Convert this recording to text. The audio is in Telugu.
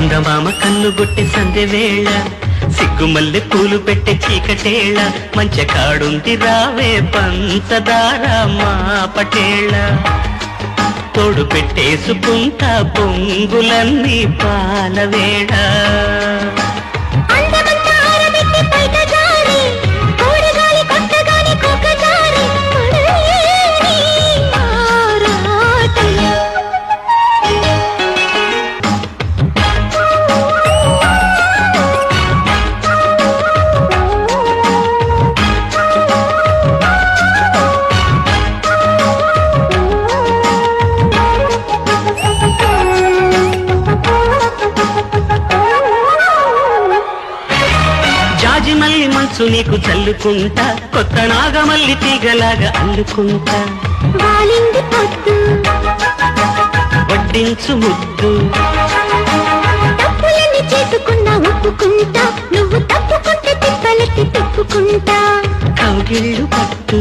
చందమామ కన్ను గొట్టి సందె వేళ సిగ్గుమల్లె పూలు పెట్టే చీకటేళ మంచి కాడుంది రావే పంచదార మా పటేళ. తోడు పెట్టేసుకుంటా పొంగులన్నీ పాలవేళ. జాజి మల్లి మంచు నీకు చల్లుకుంటా కొత్త నాగమల్లి తీగలాగా అల్లుకుంటా. వాలింది పొద్దు వడ్డించు ముద్దు. తప్పులన్నీ చేసుకున్నా ఒప్పుకుంటా నువ్వు తప్పుకుంటే తిప్పలెత్తి తిప్పుకుంటా. కౌగిళ్ళు పట్టు.